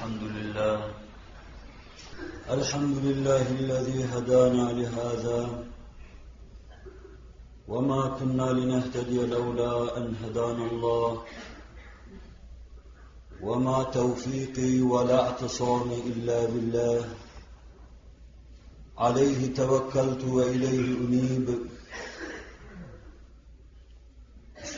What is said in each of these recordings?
الحمد لله. الحمد لله الذي هدانا لهذا. وما كنا لنهتدي لولا أن هدانا الله. وما توفيقي ولا اعتصامي إلا بالله. عليه توكلت وإليه أنيب.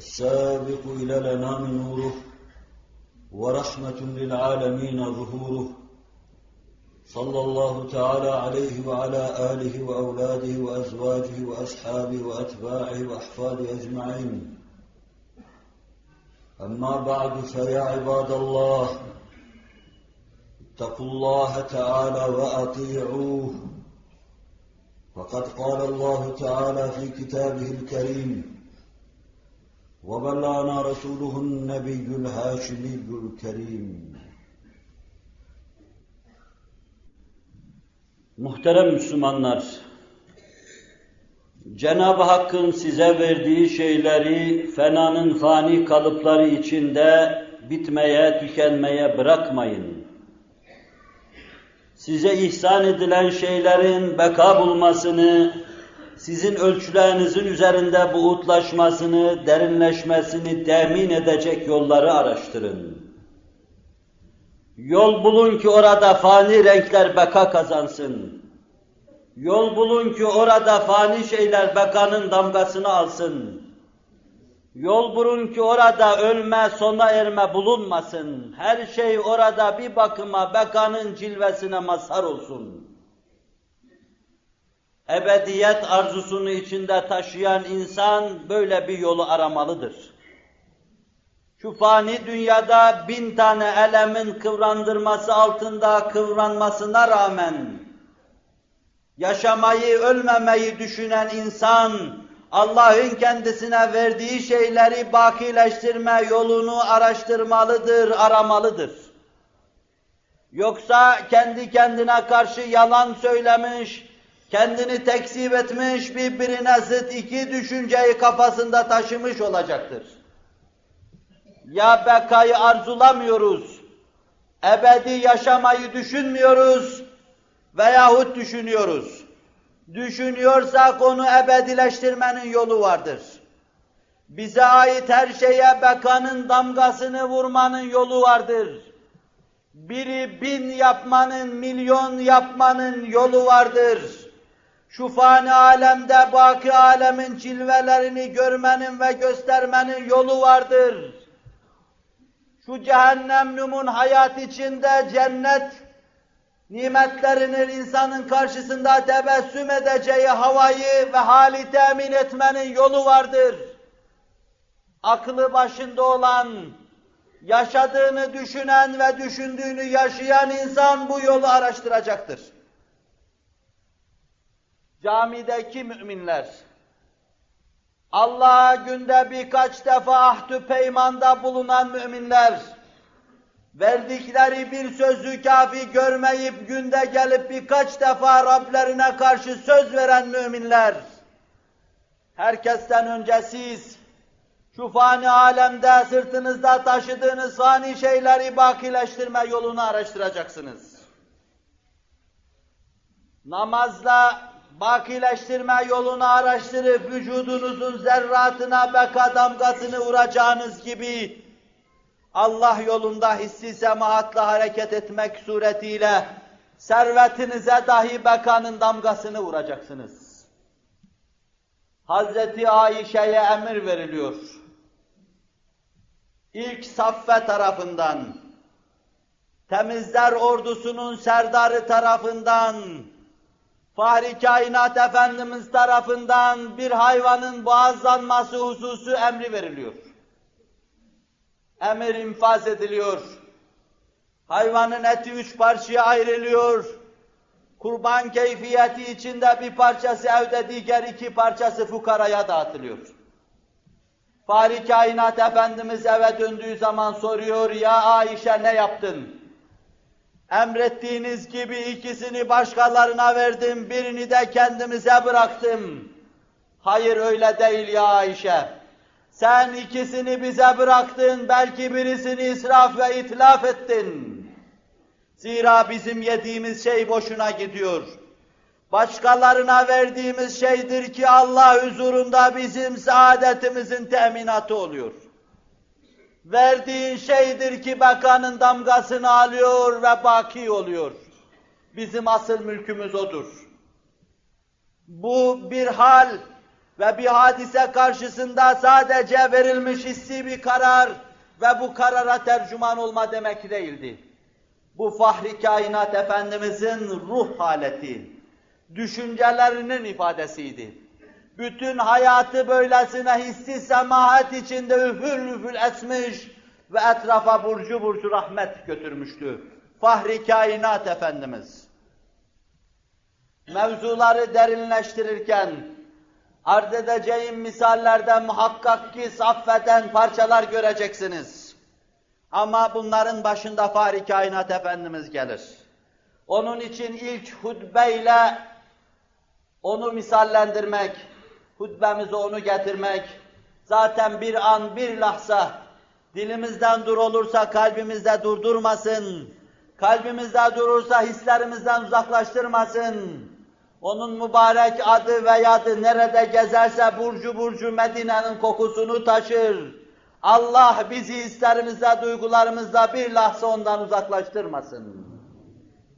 السابق إلى الانام نوره ورحمة للعالمين ظهوره. صلى الله تعالى عليه وعلى آله وأولاده وأزواجه وأصحابه وأتباعه وأحفاده أجمعين. أما بعد فيا عباد الله اتقوا الله تعالى وأطيعوه. فقد قال الله تعالى في كتابه الكريم وبلغنا رسوله النبي الهاشمي الكريم Muhterem Müslümanlar, Cenab-ı Hakk'ın size verdiği şeyleri fenanın fani kalıpları içinde bitmeye, tükenmeye bırakmayın size ihsan edilen şeylerin beka bulmasını, sizin ölçülerinizin üzerinde buğutlaşmasını, derinleşmesini temin edecek yolları araştırın. Yol bulun ki orada fani renkler beka kazansın. Yol bulun ki orada fani şeyler bekanın damgasını alsın. Yol bulun ki orada ölme, sona erme bulunmasın. Her şey orada bir bakıma bekanın cilvesine mazhar olsun. Ebediyet arzusunu içinde taşıyan insan böyle bir yolu aramalıdır. Şu fani dünyada bin tane elemin kıvrandırması altında kıvranmasına rağmen yaşamayı, ölmemeyi düşünen insan Allah'ın kendisine verdiği şeyleri bakileştirme yolunu araştırmalıdır, aramalıdır. Yoksa kendi kendine karşı yalan söylemiş, kendini tekzip etmiş, birbirine zıt iki düşünceyi kafasında taşımış olacaktır. Ya bekayı arzulamıyoruz, ebedi yaşamayı düşünmüyoruz veyahut düşünüyoruz düşünüyorsak onu ebedileştirmenin yolu vardır. Bize ait her şeye bekanın damgasını vurmanın yolu vardır. Biri bin yapmanın, milyon yapmanın yolu vardır. Şu fani alemde baki alemin cilvelerini görmenin ve göstermenin yolu vardır. Şu cehennem numun hayat içinde cennet nimetlerinin insanın karşısında tebessüm edeceği havayı ve hali temin etmenin yolu vardır. Aklı başında olan, yaşadığını düşünen ve düşündüğünü yaşayan insan bu yolu araştıracaktır. Camideki müminler, Allah'a günde birkaç defa ahdü peymanda bulunan müminler, verdikleri bir sözü kafi görmeyip günde gelip birkaç defa Rablerine karşı söz veren müminler, herkesten önce siz, şu fani alemde sırtınızda taşıdığınız fani şeyleri bakileştirme yolunu araştıracaksınız. Namazla bakileştirme yolunu araştırıp vücudunuzun zerratına beka damgasını vuracağınız gibi Allah yolunda hissi semahatla hareket etmek suretiyle servetinize dahi bekanın damgasını vuracaksınız. Hazreti Ayşe'ye emir veriliyor. İlk saffe tarafından, temizler ordusunun serdarı tarafından, Fahri Kainat Efendimiz tarafından bir hayvanın boğazlanması hususu emri veriliyor emir infaz ediliyor. Hayvanın eti üç parçaya ayrılıyor. Kurban keyfiyeti içinde bir parçası evde, diğer iki parçası fukaraya dağıtılıyor. Fahri Kainat Efendimiz eve döndüğü zaman soruyor, ya Ayşe ne yaptın? Emrettiğiniz gibi ikisini başkalarına verdim, birini de kendimize bıraktım. Hayır öyle değil ya Ayşe. Sen ikisini bize bıraktın, belki birisini israf ve itlaf ettin. Zira bizim yediğimiz şey boşuna gidiyor. Başkalarına verdiğimiz şeydir ki Allah huzurunda bizim saadetimizin teminatı oluyor. Verdiğin şeydir ki bakanın damgasını alıyor ve baki oluyor. Bizim asıl mülkümüz odur. Bu bir hal ve bir hadise karşısında sadece verilmiş hissi bir karar ve bu karara tercüman olma demek değildi. Bu Fahri Kainat Efendimizin ruh haleti, düşüncelerinin ifadesiydi. Bütün hayatı böylesine hissi semahat içinde üfül üfül esmiş ve etrafa burcu burcu rahmet götürmüştü. Fahri Kainat Efendimiz. Mevzuları derinleştirirken arz edeceğim misallerde muhakkak ki saffeden parçalar göreceksiniz. Ama bunların başında Fahri Kainat Efendimiz gelir. Onun için ilk hutbeyle onu misallendirmek, hutbemize onu getirmek, zaten bir an, bir lahza dilimizden dur olursa kalbimizde durdurmasın, kalbimizde durursa hislerimizden uzaklaştırmasın. Onun mübarek adı ve yadı nerede gezerse burcu burcu Medine'nin kokusunu taşır. Allah bizi hislerimizde, duygularımızda bir lahza ondan uzaklaştırmasın.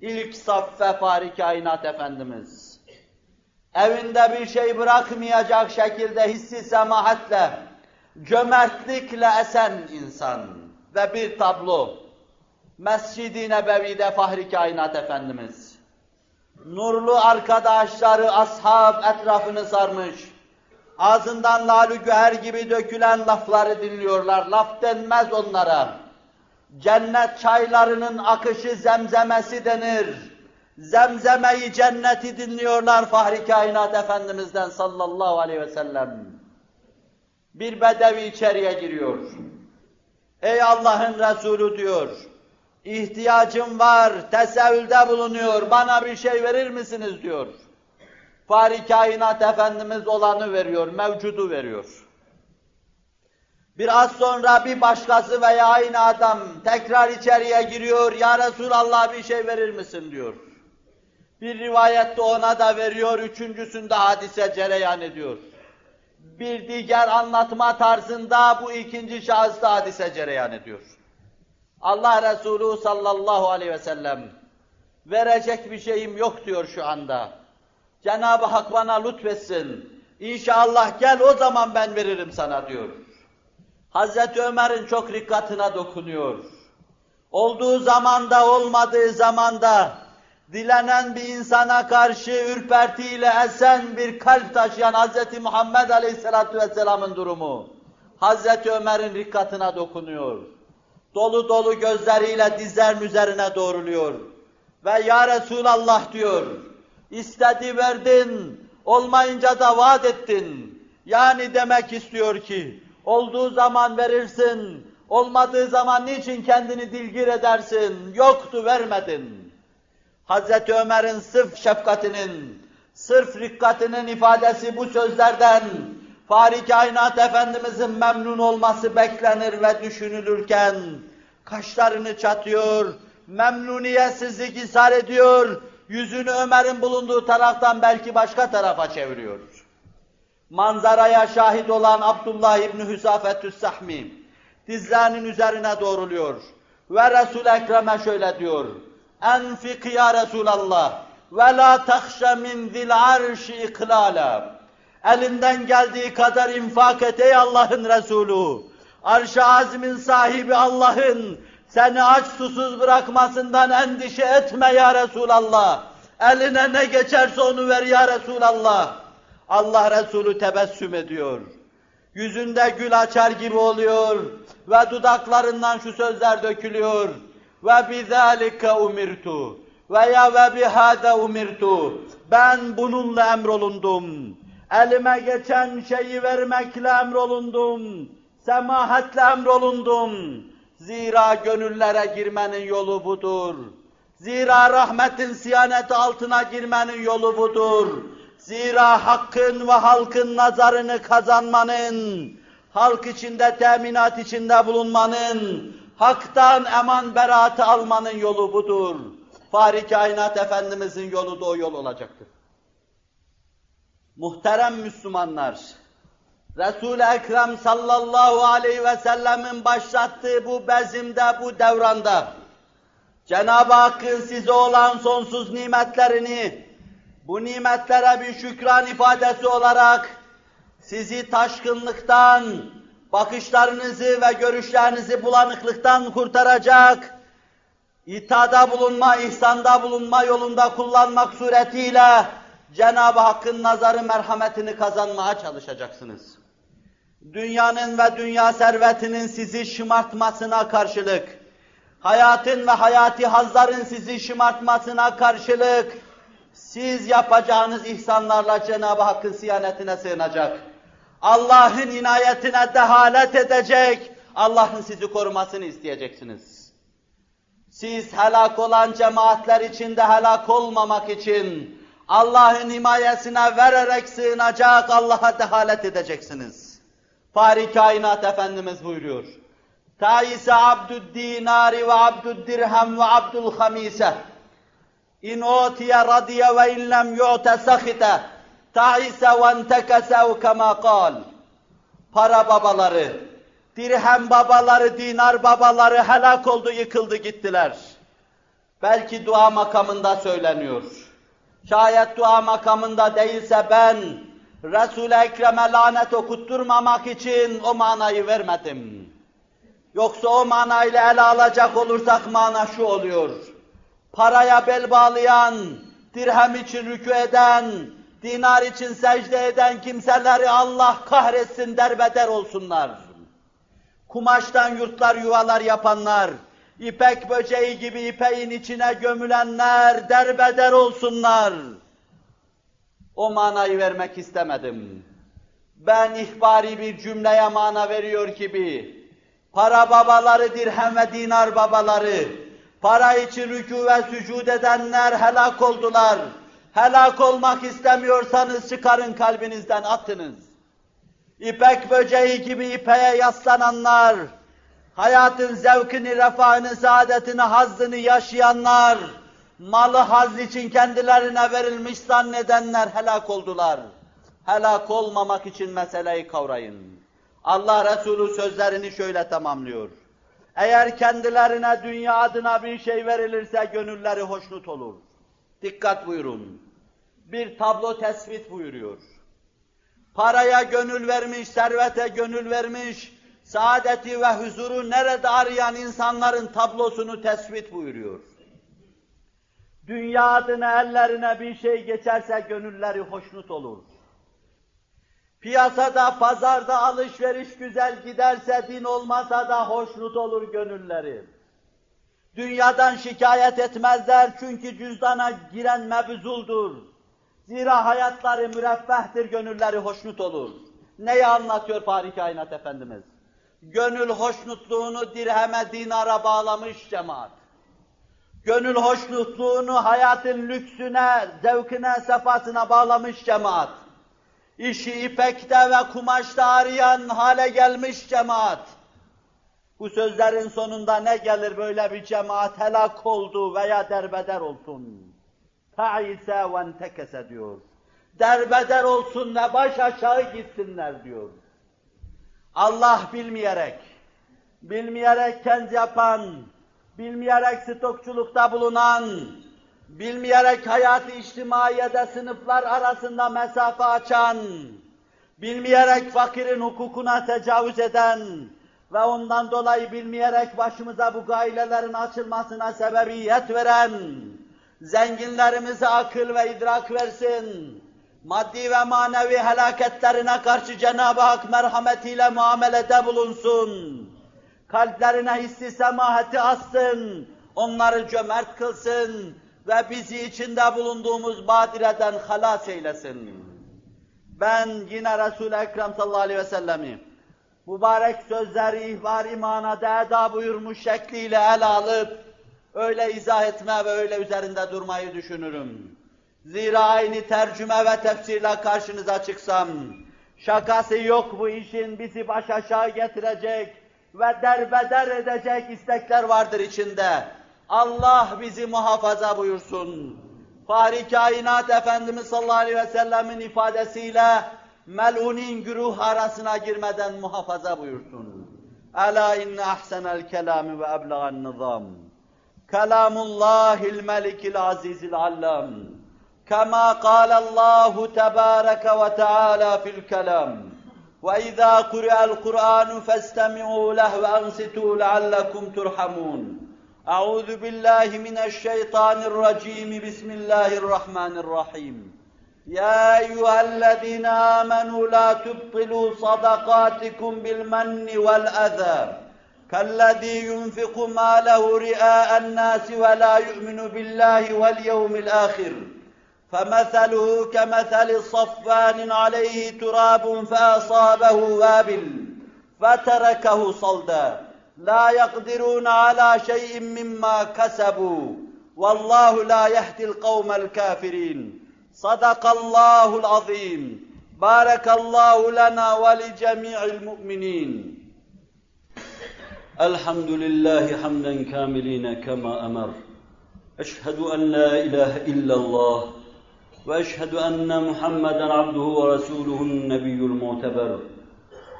İlk saffe Fahri Kainat Efendimiz. Evinde bir şey bırakmayacak şekilde hissi semahatle, cömertlikle esen insan ve bir tablo. Mescid-i Nebevi'de Fahri Kainat Efendimiz. Nurlu arkadaşları, ashab etrafını sarmış. Ağzından lalü güher gibi dökülen lafları dinliyorlar. Laf denmez onlara. Cennet çaylarının akışı zemzemesi denir. Zemzemeyi cenneti dinliyorlar Fahri Kainat Efendimiz'den sallallahu aleyhi ve sellem. Bir bedevi içeriye giriyor. Ey Allah'ın Resulü diyor. İhtiyacım var, tesevvülde bulunuyor, bana bir şey verir misiniz diyor. Fahri Kainat Efendimiz olanı veriyor, mevcudu veriyor. Biraz sonra bir başkası veya aynı adam tekrar içeriye giriyor, Ya Resulallah bir şey verir misin diyor. Bir rivayette ona da veriyor, üçüncüsünde hadise cereyan ediyor. Bir diğer anlatma tarzında bu ikinci şahısta hadise cereyan ediyor. Allah Resulü sallallahu aleyhi ve sellem verecek bir şeyim yok diyor şu anda. Cenab-ı Hak bana lütfetsin. İnşallah gel o zaman ben veririm sana diyor. Hazreti Ömer'in çok rikkatına dokunuyor. Olduğu zamanda olmadığı zamanda dilenen bir insana karşı ürpertiyle esen bir kalp taşıyan Hazreti Muhammed Aleyhisselatü Vesselam'ın durumu. Hazreti Ömer'in rikkatına dokunuyor. Dolu dolu gözleriyle dizlerin üzerine doğruluyor. Ve Ya Resulallah diyor, istedi verdin, olmayınca da vaat ettin. Yani demek istiyor ki, olduğu zaman verirsin, olmadığı zaman niçin kendini dilgir edersin, yoktu vermedin. Hazreti Ömer'in sırf şefkatinin, sırf rikkatinin ifadesi bu sözlerden, Fahri Kainat Efendimizin memnun olması beklenir ve düşünülürken, kaşlarını çatıyor, memnuniyetsizlik ishar ediyor, yüzünü Ömer'in bulunduğu taraftan belki başka tarafa çeviriyor. Manzaraya şahit olan Abdullah İbni Hüsafetü's Sahmi, dizlerinin üzerine doğruluyor ve Resul-i Ekrem'e şöyle diyor, Enfik ya Resulallah ve la tahşe min zil arşi iklala. Elinden geldiği kadar infak et ey Allah'ın Resulü. Arş-ı azmin sahibi Allah'ın seni aç susuz bırakmasından endişe etme ya Resulallah. Eline ne geçerse onu ver ya Resulallah. Allah Resulü tebessüm ediyor. Yüzünde gül açar gibi oluyor ve dudaklarından şu sözler dökülüyor. Ve bizalike umirtu veya ve bihâde umirtu. Ben bununla emrolundum. Elime geçen şeyi vermekle emrolundum. Semahatle emrolundum. Zira gönüllere girmenin yolu budur. Zira rahmetin siyaneti altına girmenin yolu budur. Zira hakkın ve halkın nazarını kazanmanın, halk içinde teminat içinde bulunmanın, haktan eman beraatı almanın yolu budur. Fahri Kainat Efendimizin yolu da o yol olacaktır. Muhterem Müslümanlar, Resul-i Ekrem sallallahu aleyhi ve sellemin başlattığı bu bezimde, bu devranda, Cenab-ı Hakk'ın size olan sonsuz nimetlerini, bu nimetlere bir şükran ifadesi olarak sizi taşkınlıktan, bakışlarınızı ve görüşlerinizi bulanıklıktan kurtaracak, itada bulunma, ihsanda bulunma yolunda kullanmak suretiyle Cenab-ı Hakk'ın nazarı merhametini kazanmaya çalışacaksınız. Dünyanın ve dünya servetinin sizi şımartmasına karşılık, hayatın ve hayati hazların sizi şımartmasına karşılık, siz yapacağınız ihsanlarla Cenab-ı Hakk'ın siyanetine sığınacak. Allah'ın inayetine dehalet edecek, Allah'ın sizi korumasını isteyeceksiniz. Siz helak olan cemaatler içinde helak olmamak için Allah'ın himayesine vererek sığınacak, Allah'a dehalet edeceksiniz. Fahri Kainat Efendimiz buyuruyor. Taise abdud dinari ve abdud dirhem ve abdul hamise. İn utiye radiye ve in lem yu'te sahite. Taise ve entekesev kema kal. Para babaları, dirhem babaları, dinar babaları helak oldu, yıkıldı gittiler. Belki dua makamında söyleniyor. Şayet dua makamında değilse ben Resul-i Ekrem'e lanet okutturmamak için o manayı vermedim. Yoksa o manayla ele alacak olursak mana şu oluyor. Paraya bel bağlayan, dirhem için rükû eden, dinar için secde eden kimseleri Allah kahretsin derbeder olsunlar. Kumaştan yurtlar yuvalar yapanlar, ipek böceği gibi ipeğin içine gömülenler derbeder olsunlar. O manayı vermek istemedim. Ben ihbari bir cümleye mana veriyor gibi, para babaları, dirhem ve dinar babaları, para için rükû ve sücud edenler helak oldular. Helak olmak istemiyorsanız çıkarın kalbinizden atınız. İpek böceği gibi ipeğe yaslananlar, hayatın zevkini, refahını, saadetini, hazzını yaşayanlar, malı haz için kendilerine verilmiş zannedenler helak oldular. Helak olmamak için meseleyi kavrayın. Allah Resulü sözlerini şöyle tamamlıyor. Eğer kendilerine dünya adına bir şey verilirse gönülleri hoşnut olur. Dikkat buyurun. Bir tablo tespit buyuruyor. Paraya gönül vermiş, servete gönül vermiş, saadeti ve huzuru nerede arayan insanların tablosunu tespit buyuruyor. Dünya adına ellerine bir şey geçerse gönülleri hoşnut olur. Piyasada, pazarda alışveriş güzel giderse din olmasa da hoşnut olur gönülleri. Dünyadan şikayet etmezler çünkü cüzdana giren mebzuldur. Zira hayatları müreffehtir, gönülleri hoşnut olur. Neyi anlatıyor Fahri Kainat Efendimiz? Gönül hoşnutluğunu dirheme, dinara bağlamış cemaat. Gönül hoşnutluğunu hayatın lüksüne, zevkine, sefasına bağlamış cemaat. İşi ipekte ve kumaşta arayan hale gelmiş cemaat. Bu sözlerin sonunda ne gelir böyle bir cemaat helak oldu veya derbeder olsun. Ta'ise ve entekese diyor. Derbeder olsun ve baş aşağı gitsinler diyor. Allah bilmeyerek, bilmeyerek kendi yapan, bilmeyerek stokçulukta bulunan, bilmeyerek hayat-ı içtimaiyede sınıflar arasında mesafe açan, bilmeyerek fakirin hukukuna tecavüz eden ve ondan dolayı bilmeyerek başımıza bu gailelerin açılmasına sebebiyet veren, zenginlerimize akıl ve idrak versin, maddi ve manevi helaketlerine karşı Cenab-ı Hak merhametiyle muamelede bulunsun, kalplerine hissi semahati assın, onları cömert kılsın ve bizi içinde bulunduğumuz badireden halas eylesin. Ben yine Resul-i Ekrem sallallahu aleyhi ve sellemi mübarek sözleri ihbar-i manada eda buyurmuş şekliyle ele alıp öyle izah etme ve öyle üzerinde durmayı düşünürüm. Zira aynı tercüme ve tefsirle karşınıza çıksam, şakası yok bu işin bizi baş aşağı getirecek ve derbeder edecek istekler vardır içinde. Allah bizi muhafaza buyursun. Fahri kainat Efendimiz sallallahu aleyhi ve sellemin ifadesiyle mel'unin güruh arasına girmeden muhafaza buyursun. Ela inne ahsenel kelami ve eblagan nizam. Kelamullahil melikil azizil allam. كما قال الله تبارك وتعالى في الكلام واذا قرئ القران فاستمعوا له وانصتوا لعلكم ترحمون اعوذ بالله من الشيطان الرجيم بسم الله الرحمن الرحيم يا أيها الذين آمنوا لا تبطلوا صدقاتكم بالمن والأذى. كالذي ينفق ماله رئاء الناس ولا يؤمن بالله واليوم الآخر. فمثله كمثل صفان عليه تراب فأصابه وابل فتركه صلدا. لا يقدرون على شيء مما كسبوا. والله لا يهدي القوم الكافرين. صدق الله العظيم. بارك الله لنا ولجميع المؤمنين. الحمد لله حمدا كاملين كما أمر. أشهد أن لا إله إلا الله وأشهد أن محمدا عبده ورسوله النبي المعتبر.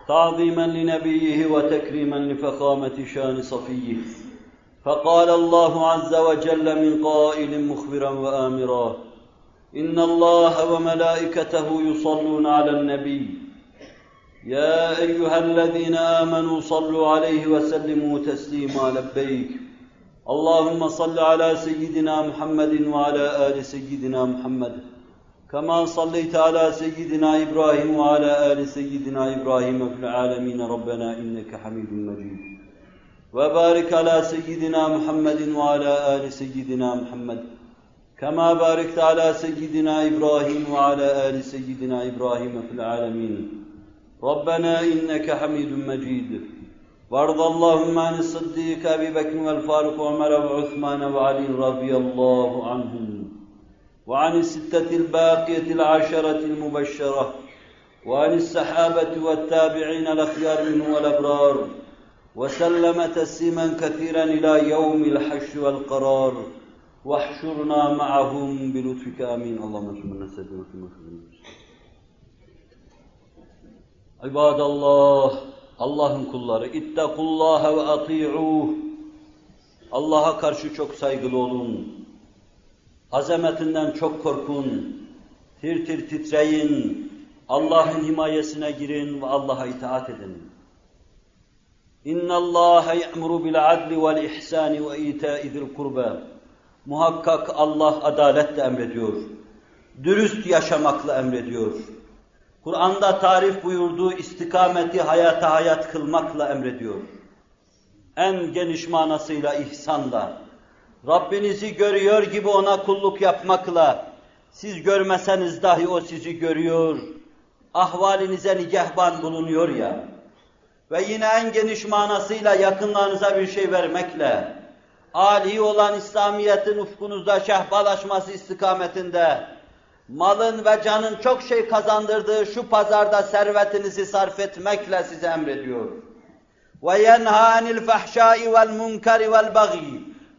تعظيما لنبيه وتكريما لفخامة شان صفيه. فقال الله عز وجل من قائل مخبرا وآمرا إن الله وملائكته يصلون على النبي. يا أيها الذين آمنوا صلوا عليه وسلموا تسليما لبيك. اللهم صل على سيدنا محمد وعلى آل سيدنا محمد. كما صليت على سيدنا إبراهيم وعلى آل سيدنا إبراهيم في العالمين. ربنا إنك حميد مجيد. وبارك على سيدنا محمد وعلى آل سيدنا محمد. كما باركت على سيدنا إبراهيم وعلى آل سيدنا إبراهيم في العالمين. ربنا إنك حميد مجيد. وارض اللهم عن الصديق أبي بكر والفاروق وعمر وعثمان وعلي رضي الله عنهم. وعن الستة الباقية العشرة المبشرة. وعن السحابة والتابعين الأخيار منهم والأبرار. وسلم تسليما كثيرا إلى يوم الحشر والقرار. واحشرنا معهم بلطفك آمين اللهم صل وسلم عباد الله Allah'ın kulları ittakullaha ve ati'uh Allah'a karşı çok saygılı olun. Azametinden çok korkun. Tir tir titreyin. Allah'ın himayesine girin ve Allah'a itaat edin. İnna Allah ya'muru bil adli vel ihsani ve ita'i zil kurba. Muhakkak Allah adaletle emrediyor. Dürüst yaşamakla emrediyor. Kur'an'da tarif buyurduğu istikameti hayata hayat kılmakla emrediyor. En geniş manasıyla ihsanla. Rabbinizi görüyor gibi ona kulluk yapmakla, siz görmeseniz dahi o sizi görüyor, ahvalinize nigehban bulunuyor ya. Ve yine en geniş manasıyla yakınlarınıza bir şey vermekle, âli olan İslamiyet'in ufkunuzda şehbalaşması istikametinde, malın ve canın çok şey kazandırdığı şu pazarda servetinizi sarf etmekle size emrediyor. وَيَنْهَا عَنِ الْفَحْشَاءِ وَالْمُنْكَرِ وَالْبَغِيِ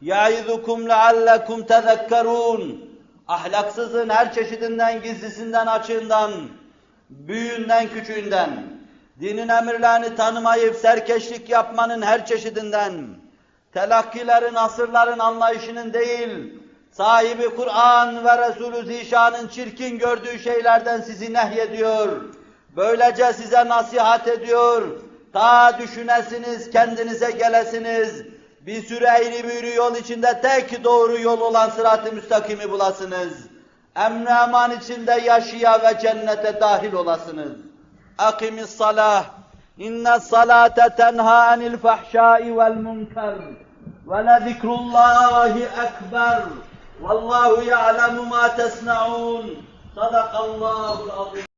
يَعِذُكُمْ لَعَلَّكُمْ تَذَكَّرُونَ Ahlaksızın her çeşidinden, gizlisinden, açığından, büyüğünden, küçüğünden, dinin emirlerini tanımayıp serkeşlik yapmanın her çeşidinden, telakkilerin, asırların anlayışının değil, sahibi Kur'an ve Resulü Zişan'ın çirkin gördüğü şeylerden sizi nehyediyor. Böylece size nasihat ediyor. Ta düşünesiniz, kendinize gelesiniz. Bir sürü eğri büğrü yol içinde tek doğru yol olan sırat-ı müstakimi bulasınız. Emn eman içinde yaşaya ve cennete dahil olasınız. Akimis salah. İnne salate tenha anil fahşai vel munkar. ولذكر الله أكبر. والله يعلم ما تصنعون. صدق الله العظيم.